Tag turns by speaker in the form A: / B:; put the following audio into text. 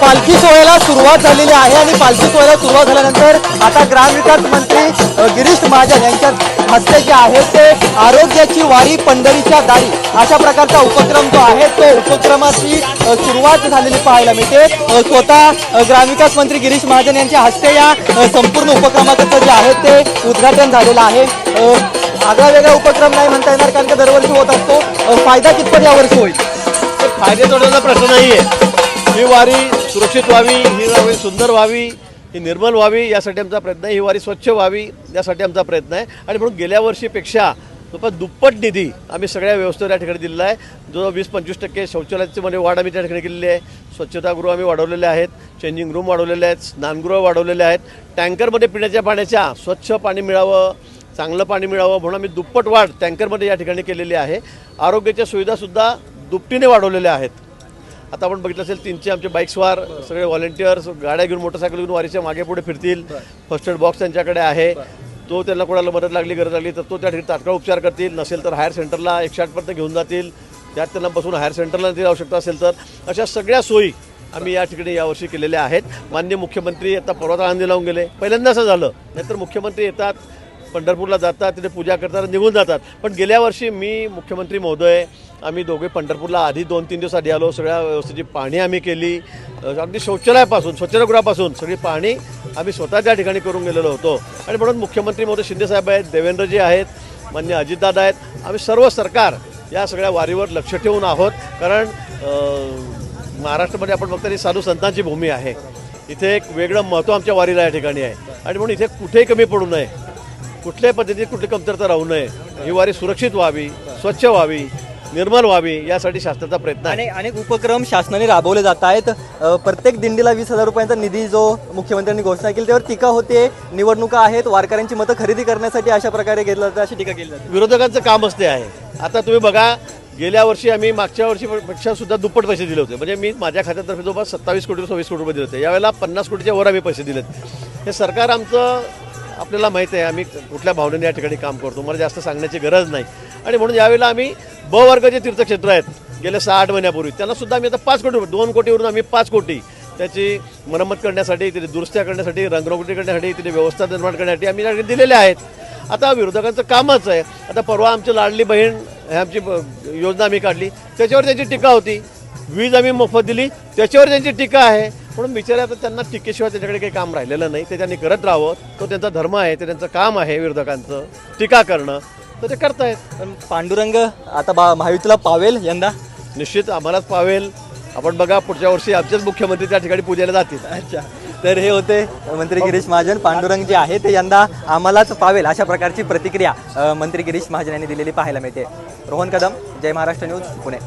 A: पालखी सोहळ्याला सुरुवात झालेली आहे आणि पालखी सोहळ्याला सुरुवात झाल्यानंतर आता ग्रामविकास मंत्री गिरीश महाजन यांच्या हस्ते जे आहे ते आरोग्याची वारी पंढरीच्या दारी अशा प्रकारचा उपक्रम जो आहे तो उपक्रमाची सुरुवात झालेली पाहायला मिळते. स्वतः ग्रामविकास मंत्री गिरीश महाजन यांच्या हस्ते या संपूर्ण उपक्रमाचं जे आहे ते उद्घाटन झालेलं आहे. आगळा वेगळा उपक्रम नाही म्हणता येणार कारण का दरवर्षी होत असतो. फायदा कितपत यावर्षी होईल?
B: फायदे तोट्याचा प्रश्न नाही आहे ही वारी सुरक्षित व्हावी ही वारी सुंदर व्हावी ही निर्मल व्हावी यासाठी आमचा प्रयत्न आहे. ही वारी स्वच्छ व्हावी यासाठी आमचा प्रयत्न आहे. आणि म्हणून गेल्या वर्षीपेक्षा जवळपास दुप्पट निधी आम्ही सगळ्या व्यवस्थेवर या ठिकाणी दिलेला आहे. जो वीस पंचवीस टक्के शौचालयाची म्हणजे वाढ आम्ही त्या ठिकाणी केलेली आहे. स्वच्छतागृह आम्ही वाढवलेले आहेत. चेंजिंग रूम वाढवलेले आहेत. स्नानगृह वाढवलेले आहेत. टँकरमध्ये पिण्याच्या पाण्याच्या स्वच्छ पाणी मिळावं चांगलं पाणी मिळावं म्हणून आम्ही दुप्पट वाढ टँकरमध्ये या ठिकाणी केलेली आहे. आरोग्याच्या सुविधासुद्धा दुपटीने वाढवलेल्या आहेत. आता आपण बघितलं असेल तीनशे आमचे बाईक्सवार सगळे व्हॉलेंटियर्स गाड्या घेऊन मोटरसायकल घेऊन वारीच्या मागे पुढे फिरतील. फर्स्ट एड बॉक्स त्यांच्याकडे आहे. तो त्यांना कोणाला मदत लागली गरज लागली तर तो त्या ठिकाणी तात्काळ उपचार करतील. नसेल तर हायर सेंटरला एकशे आठपर्यंत घेऊन जातील. त्यात त्यांना बसून हायर सेंटरला ती आवश्यकता असेल तर. अशा सगळ्या सोयी आम्ही या ठिकाणी यावर्षी केलेल्या आहेत. मान्य मुख्यमंत्री आता पर्वत आळंदी लावून गेले. पहिल्यांदा असं झालं. नाहीतर मुख्यमंत्री येतात. पंढरपूरला जातात तिथे पूजा करतात निघून जातात. पण गेल्या वर्षी मी मुख्यमंत्री महोदय आम्ही दोघे पंढरपूरला आधी दोन तीन दिवस आधी आलो. सगळ्या व्यवस्थेची पाहणी आम्ही केली. अगदी शौचालयापासून स्वच्छतागृहापासून सगळी पाहणी आम्ही स्वतः त्या ठिकाणी करून गेलेलो होतो. आणि म्हणून मुख्यमंत्री महोदय शिंदेसाहेब आहेत देवेंद्रजी आहेत मान्य अजितदादा आहेत. आम्ही सर्व सरकार या सगळ्या वारीवर लक्ष ठेवून आहोत. कारण महाराष्ट्रामध्ये आपण बघता ही साधू संतांची भूमी आहे. इथे एक वेगळं महत्त्व आमच्या वारीला या ठिकाणी आहे. आणि म्हणून इथे कुठेही कमी पडू नये. कुठल्याही पद्धतीत कुठली कमतरता राहू नये. ही वारी सुरक्षित व्हावी स्वच्छ व्हावी निर्मल व्हावी यासाठी शासनाचा प्रयत्न आहे.
A: आणि अनेक उपक्रम शासनाने राबवले जात आहेत. प्रत्येक दिंडीला वीस हजार रुपयांचा निधी जो मुख्यमंत्र्यांनी घोषणा केली त्यावर टीका होते. निवडणुका आहेत. वारकऱ्यांची मतं खरेदी करण्यासाठी अशा प्रकारे घेतलं जातं अशी टीका केली जाते.
B: विरोधकांचं कामच ते आहे. आता तुम्ही बघा गेल्या वर्षी आम्ही मागच्या वर्षीपेक्षा सुद्धा दुप्पट पैसे दिले होते. म्हणजे मी माझ्या खात्यातर्फे जवळपास सत्तावीस कोटी सव्वीस कोटी रुपये दिले होते. यावेळेला पन्नास कोटीच्या वर आम्ही पैसे दिलेत. हे सरकार आमचं आपल्याला माहीत आहे आम्ही कुठल्या भावनेने या ठिकाणी काम करतो. मला जास्त सांगण्याची गरज नाही. आणि म्हणून यावेळेला आम्ही ब वर्गाचे तीर्थक्षेत्र आहेत. गेल्या सहा आठ महिन्यापूर्वी. त्यांनासुद्धा आम्ही आता पाच कोटी दोन कोटीवरून आम्ही पाच कोटी त्याची मरम्मत करण्यासाठी तिथे दुरुस्त्या करण्यासाठी रंगरंगोटी करण्यासाठी तिथे व्यवस्था निर्माण करण्यासाठी आम्ही या ठिकाणी दिलेल्या आहेत. आता विरोधकांचं कामच आहे. आता परवा आमची लाडली बहीण हे आमची योजना आम्ही काढली. त्याच्यावर त्यांची टीका होती. वीज आम्ही मोफत दिली. त्याच्यावर त्यांची टीका आहे. म्हणून बिचाऱ्या आता त्यांना टीकेशिवाय त्याच्याकडे काही काम राहिलेलं नाही. ते त्यांनी करत राहावं. तो त्यांचा धर्म आहे ते त्यांचं काम आहे विरोधकांचं. टीका करणं. तर ते करतायत.
A: पण पांडुरंग आता बा महायुतीला पावेल यंदा?
B: निश्चित आम्हालाच पावेल. आपण बघा पुढच्या वर्षी आमचेच मुख्यमंत्री त्या ठिकाणी पूजेला जातील.
A: अच्छा. तर हे होते मंत्री गिरीश महाजन. पांडुरंग जे आहे ते यंदा आम्हालाच पावेल अशा प्रकारची प्रतिक्रिया अ, मंत्री गिरीश महाजन यांनी दिलेली पाहायला मिळते. रोहन कदम जय महाराष्ट्र न्यूज पुणे.